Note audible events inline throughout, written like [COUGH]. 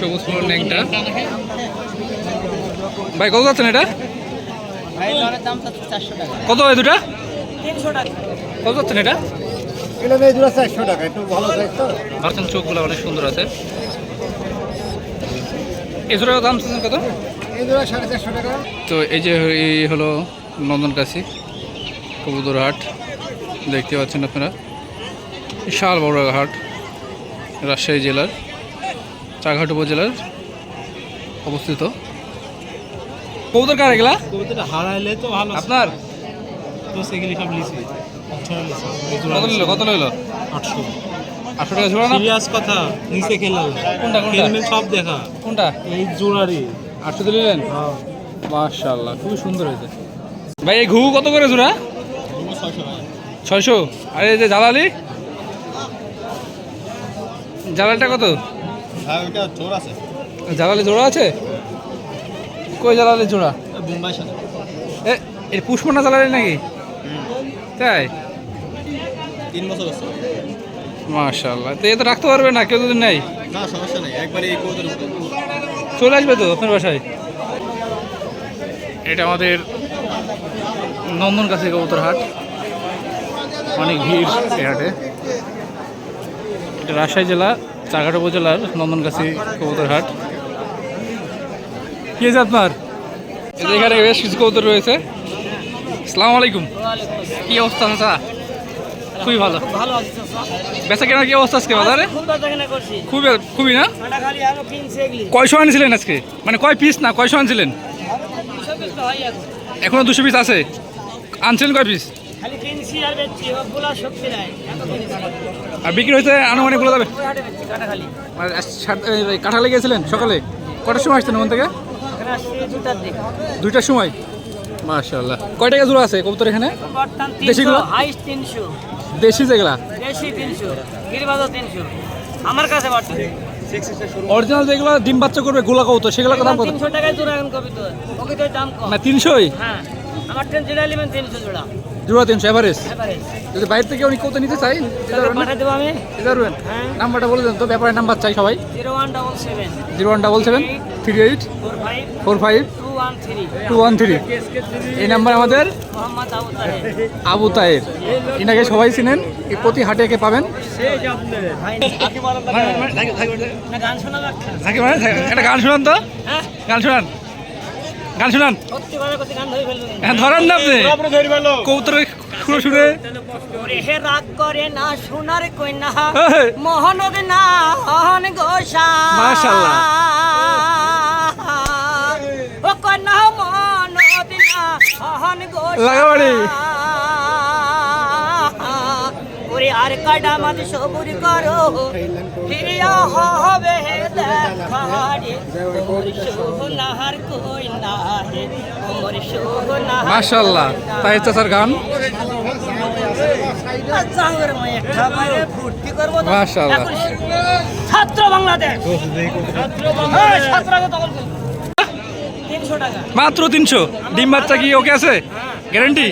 সবুজ ফুলের ন্যাংটা। ভাই কত যাচ্ছেন এটা? ভাই কত হয় দুটা? কত যাচ্ছেন এটা? ভাবছেন চোখগুলো অনেক সুন্দর আছে। দাম কত? এই সাড়ে চারশো টাকা। তো এই যে এই হলো নন্দনকাশি কবুতর হাট দেখতে পাচ্ছেন আপনারা। বিশাল বড় হাট রাজশাহী জেলার। চারঘাট উপজেলার অবস্থিত। কবুতর কার এগুলা? হারাইলে তো ভালো আপনার? তো সেগুলি সব লিখি কত নিল? কত নিল? আটশো। আটশো টাকা জোড়া না? সিরিয়াস কথা নিচে খেলাম। কোনটা কোনটা? সব দেখা। কোনটা? এই জোড়ারি আটশো দিলেন মাশাল্লাহ খুবই সুন্দর হয়েছে। ভাই এই ঘু কত করে জোড়া? ছয়শো? আর এই যে জালালি? জালালটা কত? হ্যাঁ ওইটা জোর আছে। জালালি জোড়া আছে? কই জালালি জোড়া? বোম্বাই এ এর পুষ্পনা জালালি নাকি? তাই? তিন বছর আছে। মাশাল্লাহ তো এ তো রাখতে পারবে না কেউ যদি নেই না সমস্যা নেই। একবারে এই কৌতর চলে আসবে তো আপনার বাসায়? এটা আমাদের নন্দন কাছে কবুতর হাট অনেক ভিড় এই হাটে। এটা রাজশাহী জেলা চারঘাট উপজেলার নন্দনকাছি কবুতর হাট কি আছে আপনার? এখানে বেশ কিছু কবুতর রয়েছে। আসসালামু আলাইকুম। কি অবস্থা চাচা? খুবই ভালো। বেচা কেনার কি অবস্থা আজকে বাজারে? খুবই খুবই না? কয়শো আনছিলেন আজকে? মানে কয় পিস না কয়শো আনছিলেন? এখন। দুশো পিস আছে? আনছিলেন কয় পিস আর বিক্রি হয়েছে আনুমানিক বলে যাবে? মানে কাঁঠালে গিয়েছিলেন সকালে? কটার সময় আসছেন ওখান থেকে? দুইটার সময়? মাশাল্লাহ কয় টাকা জোড়া আছে কবুতর এখানে? দেশিগুলো? দেশি যেগুলা? আমার কাছে অরিজিনাল যেগুলো ডিম বাচ্চা করবে গোলা কবুতর সেগুলো দাম কত তিনশো টাকায় জোড়া এখন কবি তো ওকে দাম কম। না তিনশোই? হ্যাঁ আমার ট্রেন যেটা নেবেন তিনশো জোড়া। জোড়া তিনশো এভারেজ যদি বাইরে থেকে অনেক কবুতর নিতে চাই পারবেন হ্যাঁ। নাম্বারটা বলে দেন তো ব্যাপারের নাম্বার চাই সবাই। Zero one double seven. Zero one double seven three eight four five two one three. Two one three. এই নাম্বার আমাদের? আবু তায়ের ইনাকে সবাই চিনেন প্রতি হাটে একে পাবেন। গান একটা? গান শোনান তো। হ্যাঁ। গান শোনান। গান শোনান হ্যাঁ ধরেন না আপনি কৌতর শুনে শুনে হে রাগ করে না সোনার কইনা এই। মোহনদ না হন গোসা মাশাআল্লাহ। ও কন্যা না হন গোসা লাগাবাড়ি। আর কাডা মাঝ সবুর করো। ফিরিয়া হবে দেখারে ওমর সোহনার কই না হে ওমর সোহনার মাশাল্লাহ তাই চাচার গান? চাঙ্গের মাই একটা বাইরে ফুর্তি করব তো। মাশাআল্লাহ। এখন ছাত্র বাংলাদেশ। মাত্র তিনশো? ডিম বাচ্চা কি ওকে আছে? গ্যারান্টি?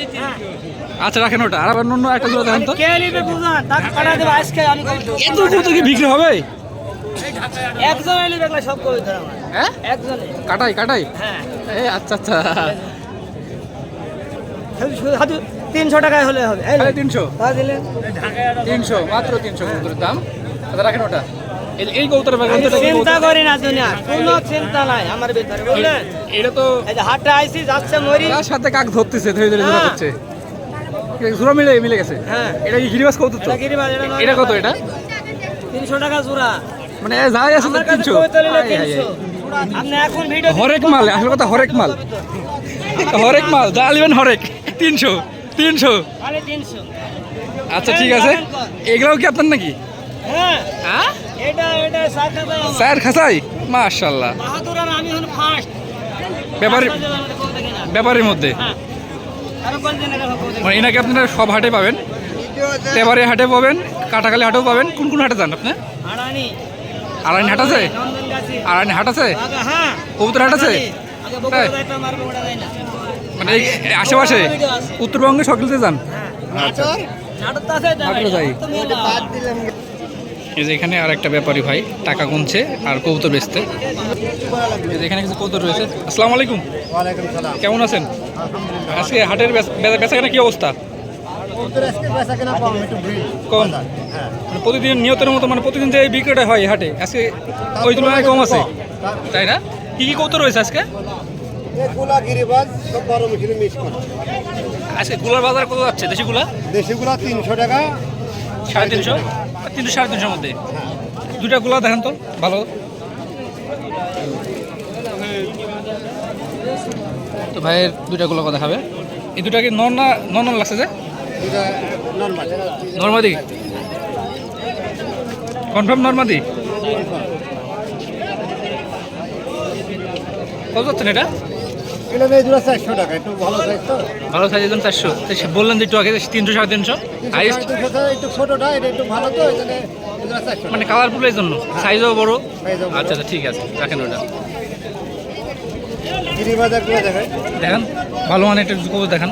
আচ্ছা রাখেন ওটা। আর আবার অন্য একটা জোড়া দেখান তো। কে নিবে বুঝান? তাকে পাঠা দেবো আজকে আমি এত কত কি বিক্রি হবে? একজন এলি দেখলে সব কবিতা আমার হ্যাঁ। একজনে। কাটাই কাটাই? হ্যাঁ। এই আচ্ছা আচ্ছা। শুধু তিনশো টাকায় হলে হবে। তিনশো। তিনশো মাত্র তিনশো কবুতরের দাম। আচ্ছা রাখেন ওটা। এই- কবুতরের চিন্তা করি না দুনিয়া। কোনো চিন্তা নাই আমার ভিতরে বুঝলেন? এটা তো হাটে আইসি যাচ্ছে মরি। তার সাথে কাক ধরতেছে ধরে ধরে জোড়া হ্যাঁ। জোড়া মিলে মিলে গেছে? হ্যাঁ। এটা কি গিরিবাস কবুতর তো? এটা এটা এটা কত এটা? তিনশো টাকা জোড়া। মানে যাই আছে আমার কাছে তিনশো। কবিতা নিলে আয়, আয়, আয়। তিনশো? আপনি এখন ভিডিও হরেক মাল আসল কথা হরেক মাল। হরেক মাল যা নেবেন হরেক। তিনশো তিনশো। আচ্ছা ঠিক আছে। এগুলাও কি আপনার নাকি? হ্যাঁ। হ্যাঁ? এটা এটা সাথে স্যার খাসাই মাশাল্লাহ বাহাদুর আর আমি হলো ফার্স্ট ব্যাপারী ব্যাপারীর মধ্যে? হ্যাঁ। মানে এনাকে আপনারা সব হাটে পাবেন? তেবারে হাটে পাবেন কাটাখালি হাটেও পাবেন। কোন কোন হাটে যান আপনি? আড়ানি। আড়াইনি হাট আছে? আড়াইনি হাট আছে? হ্যাঁ। কবুতর হাট আছে? না। মানে আশেপাশে? উত্তরবঙ্গে সকলতে যান? নাটকে যাই। এই যে এখানে আর একটা ব্যাপারী ভাই টাকা গুনছে আর কবুতর বেচতে। এখানে কিছু কবুতর রয়েছে। আসসালামু আলাইকুম। কেমন আছেন? আজকে হাটের বেচা কেনা কি অবস্থা? কম। হ্যাঁ। মানে প্রতিদিন নিয়তের মতো মানে প্রতিদিন যে বিক্রিটা হয় হাটে আজকে ওই তুলনায় কম আছে? তাই না? কি কি কবুতর রয়েছে আজকে? আজকে গুলার বাজার কত যাচ্ছে? দেশিগুলা দেশিগুলা তিনশো টাকা সাড়ে তিনশো তিনশো? সাড়ে তিনশোর মধ্যে? দুটা গুলা দেখেন তো ভালো। তো ভাইয়ের দুইটা গুলো কথা হবে এই দুটা কি নন না নন লাগছে যে? নর্মাল নর্মাদি কনফার্ম নর্মাদি কত যাচ্ছেন এটা? ভালো সাইজ তো। ভালো সাইজ একজন চারশো। বললেন যে একটু আগে তিনশো সাড়ে তিনশো। হাইস্ট মানে কালারফুলের জন্য। সাইজও বড়। ও বড়। আচ্ছা আচ্ছা ঠিক আছে রাখেন ওটা। দেখেন ভালো মানে একটা জুকো দেখান।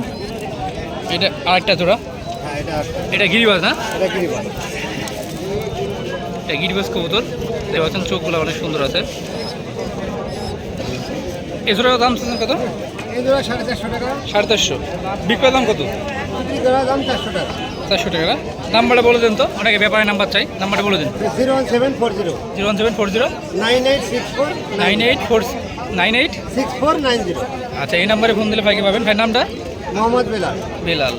এটা আরেকটা জোড়া। হ্যাঁ এটা গিরিবাজ না? এটা গিরিবাজ। কবুতর। দেখতে চোখগুলো অনেক সুন্দর আছে। এই জোড়ার দাম কত? সাড়ে চারশো বিক্রয় দাম কত? চারশো টাকা। চারশো টাকা নাম্বারটা বলে দেন তো। অনেকে ব্যাপারে নাম্বার চাই নাম্বারটা বলে দিন। Zero one seven four zero. Zero one seven four zero. Nine eight six four nine eight four nine eight? Six four nine zero আচ্ছা এই নাম্বারে ফোন দিলে ভাইকে পাবেন। ভাই নামটা? মোহাম্মদ বেলাল। বেলাল।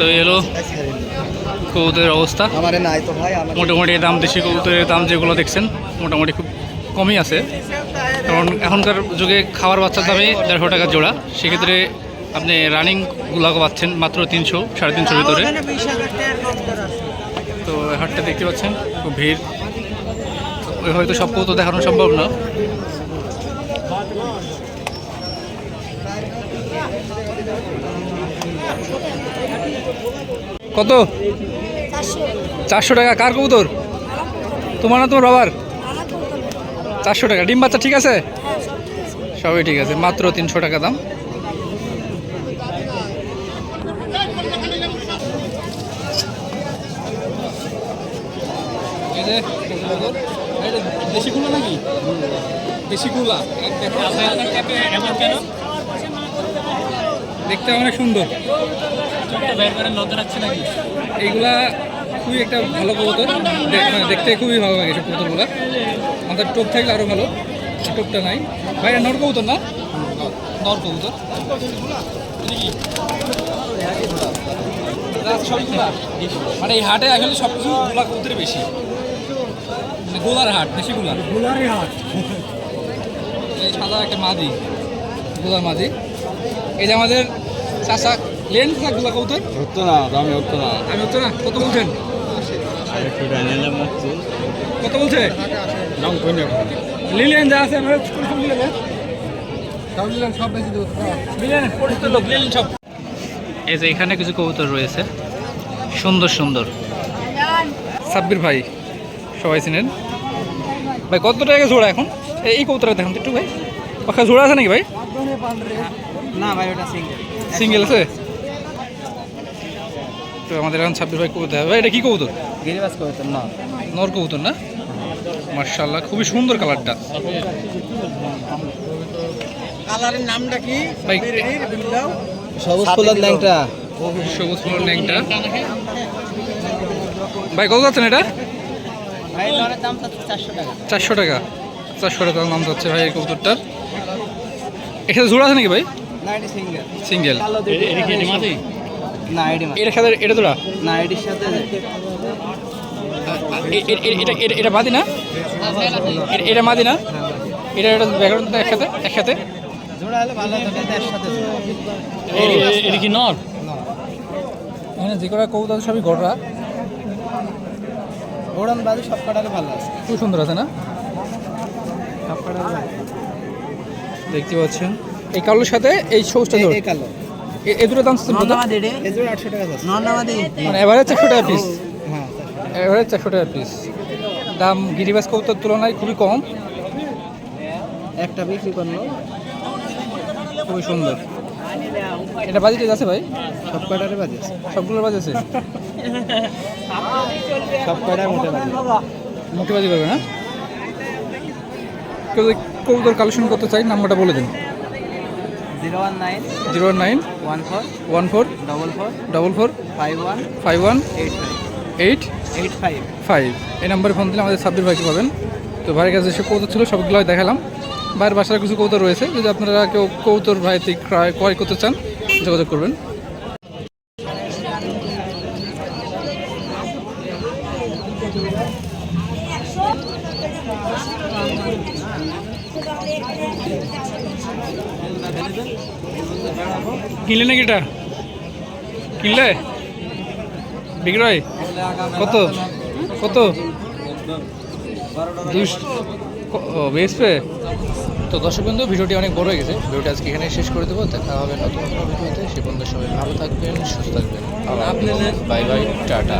তো এলো কবুতরের অবস্থা। আমারে নাই তো ভাই মোটামুটি দাম দেশি কবুতরের দাম যেগুলো দেখছেন মোটামুটি খুব কমই আছে। কারণ এখনকার যুগে খাওয়ার বাচ্চার দামে দেড়শো টাকা জোড়া। সেক্ষেত্রে আপনি রানিং রানিংগুলো পাচ্ছেন মাত্র তিনশো সাড়ে তিনশোর ভিতরে। তো হাটটা দেখতে পাচ্ছেন খুব ভিড়। ওই হয়তো সব কবুতর দেখানো সম্ভব না। কত? চারশো টাকা। কার কবুতর? তোমার না তোমার বাবার? চারশো টাকা। ডিম বাচ্চা ঠিক আছে। সবই ঠিক আছে। মাত্র তিনশো টাকা দাম। নাকি? দেখতে অনেক সুন্দর। এইগুলা খুবই একটা ভালো কবুতর। মানে দেখতে খুবই ভালো লাগে সব কবুতরগুলা। আমাদের টোপ থাকলে আরও ভালো। টোপটা নাই। ভাই নর কবুতর না? নর কবুতর? মানে এই হাটে আসলে সব কিছু গোলা কবুতরই বেশি। গোলার হাট বেশি গোলা গোলারই হাট। এই সাদা একটা মাদি গোলার মাদি। এই যে আমাদের চাষা লেন থাক গোলা কবুতর? হতো না দামি হতো না আমি হচ্ছে না কত বলছেন? কত বলছে? লিলেন যা আছে আমরা সব বেশি দেবো লিলেন পরিচিত লোক লিলেন সব। এই যে এখানে কিছু কবুতর রয়েছে। সুন্দর সুন্দর। সাব্বির ভাই সবাই চিনেন। ভাই কত টাকা জোড়া এখন? এই- কবুতরটা দেখুন একটু ভাই। ওখানে জোড়া আছে নাকি ভাই? না ভাই ওটা সিঙ্গেল সিঙ্গেল আছে? তো আমাদের এখন ছাব্বির ভাই কবুতর ভাই এটা কি কবুতর? গিরিবাজ করতেন না। নর কবুতর না? মার্শাল্লাহ খুবই সুন্দর কালারটা। কালারের নামটা কি? ভাই সবুজ ফুলের ল্যাংটা সবুজ ফুলের ল্যাংটা ভাই কত যাচ্ছেন এটা? চারশো টাকা। চারশো টাকা। নাম যাচ্ছে ভাই এই কবুতরটার। এখানে জোড়া আছে নাকি ভাই? সিঙ্গেল। সিঙ্গেল। এটার সাথে এটা জোড়া? না এটির সাথে এটা এটা- এটা মাদি না? এটা মাদি না? এটা এটা ব্যাকগ্রাউন্ড একসাথে একসাথে। এটা কি নর? এখানে যে কটা কবুতর আছে সবই গড়রা ওড়ান বাদে সব কটারে ভালো আছে। খুব সুন্দর আছে না? সব কটারে দেখতে পাচ্ছেন। এই কালোর সাথে এই সবুজটা এই কালো। এ- এ দুটো দাম চাচ্ছেন কত? এই জোড়া আটশো টাকা আছে নন্দামাদি মানে এভারেজ চারশো টাকা পিস হ্যাঁ এভারেজ চারশো টাকা পিস দাম গিরিবাস কবুতর তুলনায় খুবই কম। একটা বিক্রি করল। খুবই সুন্দর। এটা বাজেট আছে ভাই? সব কয়টারে বাজে সবগুলোর বাজে আছে? [LAUGHS] সব কয়টায় মোটে বাজে মোটে করবে না কেউ কবুতর কালেকশন করতে চাই নাম্বারটা বলে দিন। Zero one nine zero nine one four one four double four double four five one five one eight five. Eight eight five. Five. এই নাম্বারে ফোন দিলে আমাদের সাব্বির ভাইকে পাবেন। তো ভাইয়ের কাছে যেসব কৌতর ছিল সবগুলো দেখালাম। ভাইয়ের বাসার কিছু কৌতর রয়েছে যদি আপনারা কেউ কৌতর ভাই থেকে ক্রয় ক্রয় করতে চান যোগাযোগ করবেন। কিনলে নাকি এটা? কিনলে? বিক্রয়? কত? কত? বেসপে তো দর্শক বন্ধু ভিডিওটি অনেক বড় হয়ে গেছে। ভিডিওটি আজকে এখানে শেষ করে দেবো। দেখা হবে নতুন কোনো ভিডিওতে। সে পর্যন্ত সবাই ভালো থাকবেন সুস্থ থাকবেন। Bye bye tata.